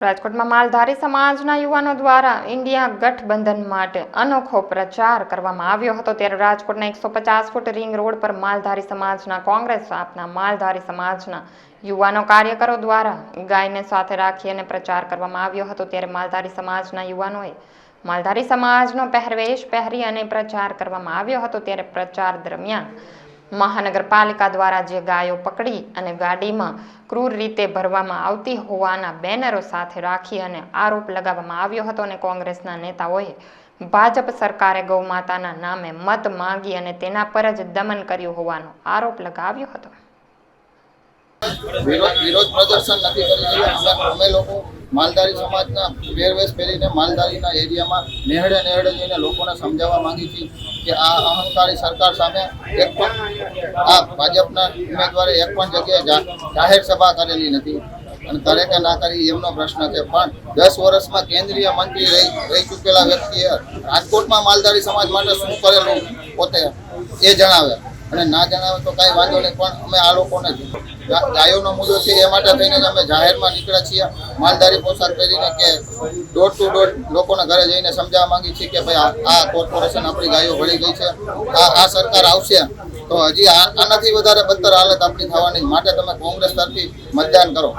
રાજકોટમાં માલધારી સમાજના યુવાનો દ્વારા ઇન્ડિયા ગઠબંધન માટે અનોખો પ્રચાર કરવામાં આવ્યો હતો ત્યારે રાજકોટના એકસો પચાસ ફૂટ રિંગ રોડ પર માલધારી સમાજના કોંગ્રેસ આપના માલધારી સમાજના યુવાનો કાર્યકરો દ્વારા ગાયને સાથે રાખી અને પ્રચાર કરવામાં આવ્યો હતો ત્યારે માલધારી સમાજના યુવાનોએ માલધારી સમાજનો પહેરવેશ પહેરી અને પ્રચાર કરવામાં આવ્યો હતો ત્યારે પ્રચાર દરમિયાન મહાનગરપાલિકા દ્વારા જે ગાયો પકડી અને ગાડીમાં ક્રૂર રીતે ભરવામાં આવતી હોવાના બેનરો સાથે રાખી અને આરોપ લગાવવામાં આવ્યો હતો અને કોંગ્રેસના નેતાઓએ ભાજપ સરકારે ગૌમાતાના નામે મત માંગી અને તેના પર જ દમન કર્યું હોવાનો આરોપ લગાવ્યો હતો. વિરોધ વિરોધ પ્રદર્શન નથી કરી રહ્યા. અમે લોકો માલધારી સમાજના વેરવેશ પહેરીને માલધારીના એરિયામાં નેહડે નેહડે જઈને લોકોને સમજાવવા માંગી છીએ કે આ અહંકારી સરકાર સામે એક પણ આ ભાજપના ઉમેદવારે એક પણ જગ્યાએ જાહેર સભા કરેલી નથી. અને કરે કે ના કરી એમનો પ્રશ્ન છે. પણ દસ વર્ષમાં કેન્દ્રીય મંત્રી રહી રહી ચૂકેલા વ્યક્તિએ રાજકોટમાં માલધારી સમાજ માટે શું કરેલું પોતે એ જણાવે. અને ના જણાવે તો કાંઈ વાંધો નહીં, પણ અમે આ લોકોને ગાયોનો મુદ્દો છે એ માટે થઈને અમે જાહેરમાં નીકળ્યા છીએ. માલધારી પોશાક પહેરીને કે ડોર ટુ ડોર લોકોના ઘરે જઈને સમજાવવા માંગીએ છીએ કે ભાઈ આ કોર્પોરેશન આપણી ગાયો વળી ગઈ છે. આ આ સરકાર આવશે. તો હજી આનાથી વધારે બદતર હાલત આપણી થવાની. માટે તમે કોંગ્રેસ તરફી મતદાન કરો.